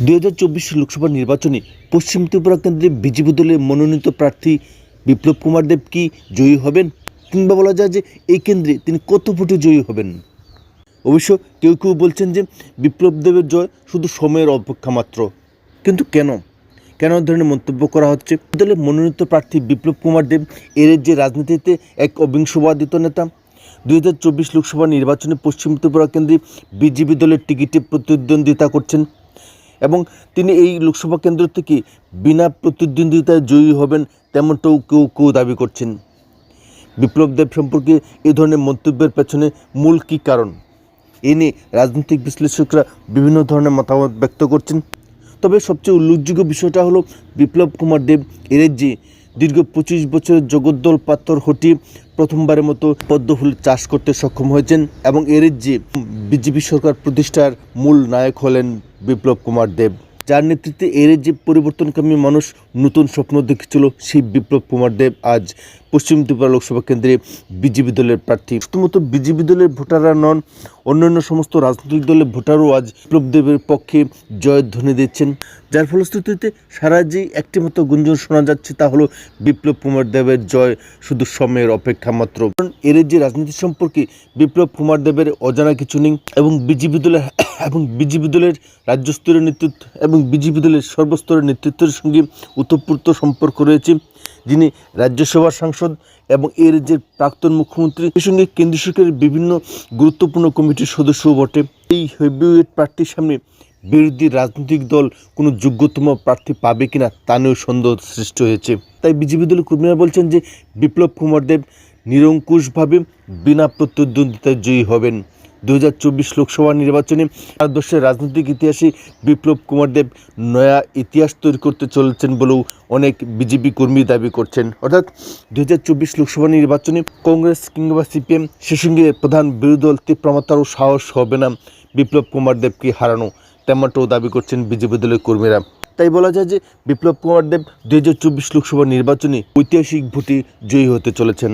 দুই হাজার চব্বিশ লোকসভা নির্বাচনে পশ্চিম ত্রিপুরা কেন্দ্রে বিজেপি দলের মনোনীত প্রার্থী বিপ্লব কুমার দেব কি জয়ী হবেন? কিংবা বলা যায় যে এই কেন্দ্রে তিনি কত ভোটে জয়ী হবেন? অবশ্য কেউ কেউ বলছেন যে বিপ্লব দেবের জয় শুধু সময়ের অপেক্ষা মাত্র। কিন্তু কেন? কেন ধরনের মন্তব্য করা হচ্ছে? দলের মনোনীত প্রার্থী বিপ্লব কুমার দেব এর যে রাজনীতিতে এক অবিংশবাদিত নেতা। দুই হাজার চব্বিশ লোকসভা নির্বাচনে পশ্চিম ত্রিপুরা কেন্দ্রে বিজেপি দলের টিকিটে প্রতিদ্বন্দ্বিতা করছেন এবং তিনি এই লোকসভা কেন্দ্র থেকে বিনা প্রতিদ্বন্দ্বিতায় জয়ী হবেন তেমনটাও কেউ কেউ দাবি করছেন। বিপ্লব দেব সম্পর্কে এ ধরনের মন্তব্যের পেছনে মূল কী কারণ? এ নিয়ে রাজনৈতিক বিশ্লেষকরা বিভিন্ন ধরনের মতামত ব্যক্ত করছেন। তবে সবচেয়ে উল্লেখযোগ্য বিষয়টা হলো বিপ্লব কুমার দেব এর যে দীর্ঘ পঁচিশ বছরের জগদ্দল পাত্র হটিয়ে প্রথমবারের মতো পদ্মফুল চাষ করতে সক্ষম হয়েছেন এবং এর যে বিজেপি সরকার প্রতিষ্ঠার মূল নায়ক হলেন বিপ্লব কুমার দেব। যার নেতৃত্বে এর যে পরিবর্তনকামী মানুষ নতুন স্বপ্ন দেখেছিল, সেই বিপ্লব কুমার দেব আজ পশ্চিম ত্রিপুরা লোকসভা কেন্দ্রে বিজেপি দলের প্রার্থী। শুধুমাত্র বিজেপি দলের ভোটাররা নন, অন্যান্য সমস্ত রাজনৈতিক দলের ভোটারও আজ বিপ্লব দেবের পক্ষে জয়ধ্বনি দিচ্ছেন। যার ফলশ্রুতিতে সারা যে একটি মতো গুঞ্জন শোনা যাচ্ছে তা হলো বিপ্লব কুমার দেবের জয়, শুধু সময়ের অপেক্ষা মাত্র। কারণ এর যে রাজনীতি সম্পর্কে বিপ্লব কুমার দেবের অজানা কিছু নেই এবং বিজেপি দলের এবং বিজেপি দলের রাজ্য স্তরের নেতৃত্ব এবং বিজেপি দলের সর্বস্তরের নেতৃত্বের সঙ্গে উতপ্রুত সম্পর্ক রয়েছে। যিনি রাজ্যসভার সাংসদ এবং এর যে প্রাক্তন মুখ্যমন্ত্রী, এর সঙ্গে কেন্দ্রীয় সরকারের বিভিন্ন গুরুত্বপূর্ণ কমিটির সদস্যও বটে। এই হেভিওয়েট প্রার্থীর সামনে বিরোধী রাজনৈতিক দল কোনো যোগ্যতম প্রার্থী পাবে কিনা তা নিয়েও সন্দেহ সৃষ্টি হয়েছে। তাই বিজেপি দলের কর্মীরা বলছেন যে বিপ্লব কুমার দেব নিরঙ্কুশভাবে বিনা প্রতিদ্বন্দ্বিতায় জয়ী হবেন। দু হাজার চব্বিশ লোকসভা নির্বাচনে ভারতবর্ষের রাজনৈতিক ইতিহাসে বিপ্লব কুমার দেব নয়া ইতিহাস তৈরি করতে চলেছেন বলেও অনেক বিজেপি কর্মী দাবি করছেন। অর্থাৎ দু হাজার চব্বিশ লোকসভা নির্বাচনে কংগ্রেস কিংবা সিপিএম সে সঙ্গে প্রধান বিরোধী দল তীব্রমাত্রারও সাহস হবে না বিপ্লব কুমার দেবকে হারানো, তেমনটাও দাবি করছেন বিজেপি দলের কর্মীরা। তাই বলা যায় যে বিপ্লব কুমার দেব দু হাজার চব্বিশ লোকসভা নির্বাচনে ঐতিহাসিক ভোটে জয়ী হতে চলেছেন।